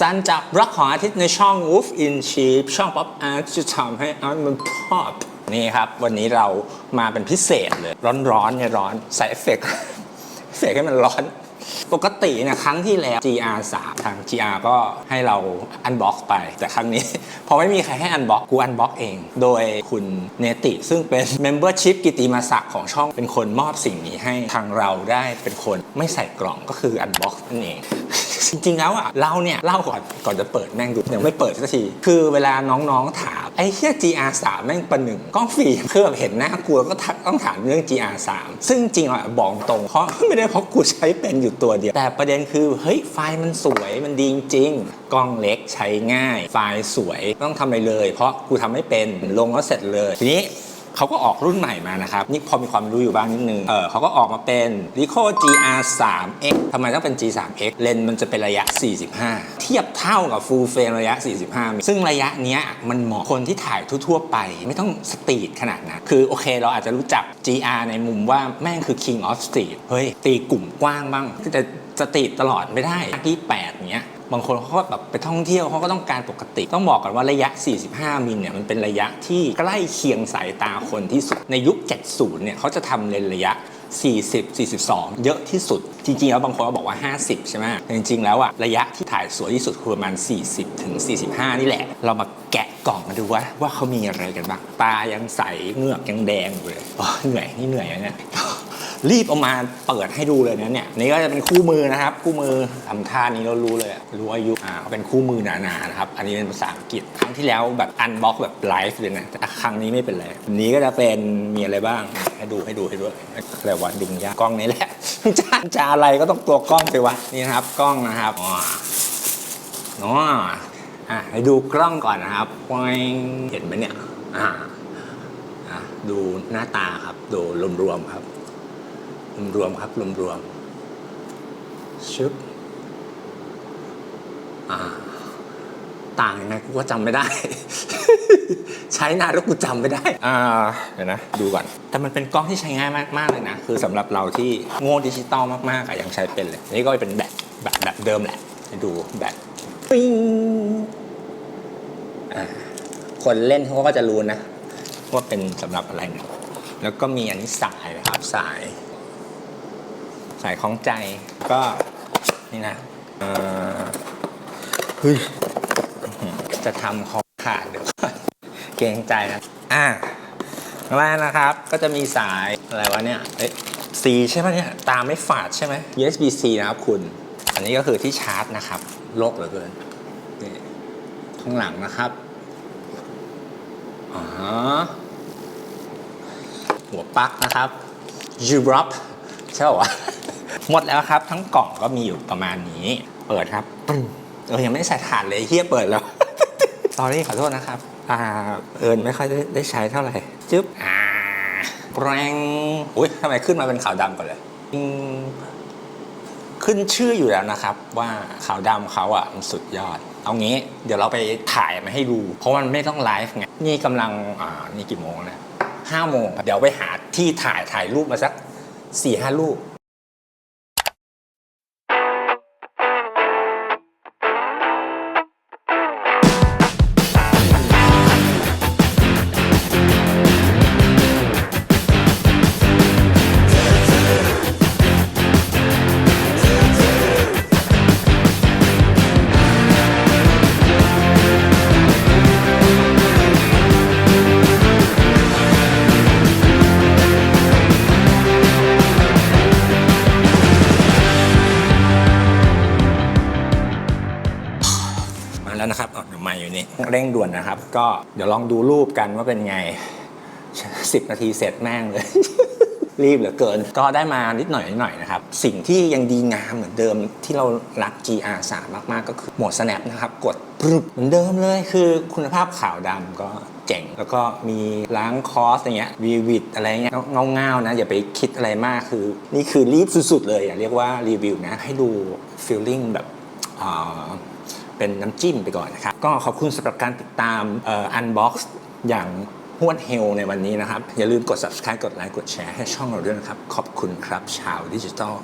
ซันจับรักของอาทิตย์ในช่อง Wolf in Sheep ช่อง Pop Art จะทำให้อาร์ตมันพอปนี่ครับ วันนี้เรามาเป็นพิเศษเลย ร้อนๆเนี่ยร้อนใส่เอฟเฟกต์เอฟเฟกต์ให้มันร้อน ปกติเนี่ยครั้งที่แล้ว GR 3ทาง GR ก็ให้เราอันบ็อกไป แต่ครั้งนี้ พอไม่มีใครให้อันบ็อกกูอันบ็อกเอง โดยคุณเนติ ซึ่งเป็น Membership กิติมาศักดิ์ของช่องเป็นคนมอบสิ่งนี้ให้ทางเราได้เป็นคนไม่ใส่กล่องก็คืออันบ็อกนั่นเองจริงๆแล้วอะเราเนี่ยเล่าก่อนก่อนจะเปิดแม่งดูยังไม่เปิดสักที คือเวลาน้องๆถาม อ้เฮีย GR 3 แม่งประหนึ่งกล้องฟิล์มคือแบบเห็นหน้ากูแล้วก็ทักต้องถามเรื่อง GR 3 ซึ่งจริงอะบอกตรงเพราะไม่ได้เพราะกูใช้เป็นอยู่ตัวเดียว แต่ประเด็นคือเฮ้ยไฟล์มันสวยมันดีจริงกล้องเล็กใช้ง่าย ไฟล์สวยไม่ต้องทำอะไรเลย เพราะกูทำไม่เป็นลงแล้วเสร็จเลยทีนี้ เขาก็ออกรุ่นใหม่มานะครับ นี่พอมีความรู้อยู่บ้างนิดนึง เออเขาก็ออกมาเป็น Ricoh GR 3 X ทำไมต้องเป็น G 3 X เลนส์มันจะเป็นระยะ 45 เทียบเท่ากับ Full Frame ระยะ 45 ซึ่งระยะเนี้ยมันเหมาะคนที่ถ่ายทั่วๆไป ไม่ต้องสตรีทขนาดนั้น คือโอเคเราอาจจะรู้จัก GR ในมุมว่าแม่งคือ King of Street เฮ้ยตีกลุ่มกว้างบ้างแต่สตรีทตลอดไม่ได้ที่8เนี้ย บางคนเขาก็แบบไปท่องเที่ยวเขาก็ต้องการปกติ ต้องบอกก่อนว่าระยะ 45 มิลเนี่ยมันเป็นระยะที่ใกล้เคียงสายตาคนที่สุด ในยุค 70 เนี่ยเขาจะทำเลนระยะ 40 42 เยอะที่สุด จริงๆ แล้วบางคนก็บอกว่า 50 ใช่ไหมแต่จริงๆ แล้วอะระยะที่ถ่ายสวยที่สุดคือประมาณ 40 ถึง 45 นี่แหละ เรามาแกะกล่องมาดูว่าว่าเขามีอะไรกันบ้าง ตายังใส เงือกยังแดงอยู่เลยอ้ยเหนื่อย นี่เหนื่อยนะเนี่ย รีบเอามาเปิดให้ดูเลยนะเนี่ยนี่ก็จะเป็นคู่มือนะครับ คู่มือทำท่านี้เรารู้เลยรู้อายุอ่าเป็นคู่มือหนาๆนะครับ อันนี้เป็นภาษาอังกฤษครั้งที่แล้วแบบอันบ็อกแบบไลฟ์เลยนะแต่ครั้งนี้ไม่เป็นไรนี้ก็จะเป็นมีอะไรบ้างให้ดูให้ดูให้ดูอะไรวะดึงยากล้องนี้แหละจะจะอะไรก็ต้องตัวกล้องไปวะนี่นะครับกล้องนะครับอ๋ออ๋ออะให้ดูกล้องก่อนนะครับเห็นไหมเนี่ยอ่าอะดูหน้าตาครับ ดูรวมๆครับ รวมๆครับรวมๆชึบอ่าต่างยังไงกูก็จำไม่ได้ ใช้นานแล้วกูจำไม่ได้อ่าเดี๋ยวนะ ดูก่อน แต่มันเป็นกล้องที่ใช้ง่ายมากๆเลยนะ คือสำหรับเราที่โง่ดิจิตอลมากๆอะยังใช้เป็นเลย นี่ก็เป็นแบบแบบแบบเดิมแหละให้ดูแบบปิ้งอ่าคนเล่นเขาก็จะรู้นะ ว่าเป็นสำหรับอะไรนะแล้วก็มีอันนี้สายนะครับสาย สายของใจก็นี่นะเอ่อเฮ้ยจะทำคอขาดเดี๋ยวก่อนเกรงใจนะอะข้างล่างนะครับก็จะมีสายอะไรวะเนี่ยเอ๊ะ C ใช่ไหมเนี่ยตาไม่ฝาดใช่ไหม USB C นะครับคุณ อันนี้ก็คือที่ชาร์จนะครับโลกเหลือเกินนี่ข้างหลังนะครับอ๋อหัวปลั๊กนะครับ u r o p ใช่ป่าวะ หมดแล้วครับ ทั้งกล่องก็มีอยู่ประมาณนี้ เปิดครับปึ้งเออยังไม่ได้ใส่ถ่านเลยเฮียเปิดแล้วตอนนี้ขอโทษนะครับ อ่าเอิญไม่ค่อยได้ได้ใช้เท่าไหร่จึ๊บอ่าแรงอุ้ยทำไมขึ้นมาเป็นขาวดำก่อนเลยอืมขึ้นชื่ออยู่แล้วนะครับ ว่าขาวดำเขาอะมันสุดยอด เอางี้ เดี๋ยวเราไปถ่ายมาให้ดู เพราะมันไม่ต้องไลฟ์ไงนี่กำลังอ่านี่กี่โมงนะห้าโมงครับเดี๋ยวไปหาที่ถ่ายถ่ายรูปมาสักสี่ห้ารูป แล้วนะครับเอาเดี๋ยวมาอยู่นี่เร่งด่วนนะครับ ก็เดี๋ยวลองดูรูปกันว่าเป็นไง 10 นาทีเสร็จแม่งเลย รีบเหลือเกิน ก็ได้มานิดหน่อยนิดหน่อยนะครับ สิ่งที่ยังดีงามเหมือนเดิมที่เรารัก GR 3 มาก ๆ ก็คือโหมด snap นะครับ กดปรึบเหมือนเดิมเลยคือคุณภาพขาวดำก็เจ๋ง แล้วก็มีล้างคอสอย่างเงี้ยวีวิดอะไรเงี้ยเงาเงาๆนะ อย่าไปคิดอะไรมากคือ นี่คือรีบสุด ๆ เลยอย่าเรียกว่ารีวิวนะให้ดูฟีลลิ่งแบบอ่า เป็นน้ำจิ้มไปก่อนนะครับ ก็ขอบคุณสำหรับการติดตามอันบ็อกซ์อย่างหวดเฮลในวันนี้นะครับ อย่าลืมกด subscribe กดไลค์กดแชร์ให้ช่องเราด้วยนะครับ ขอบคุณครับชาวดิจิทัล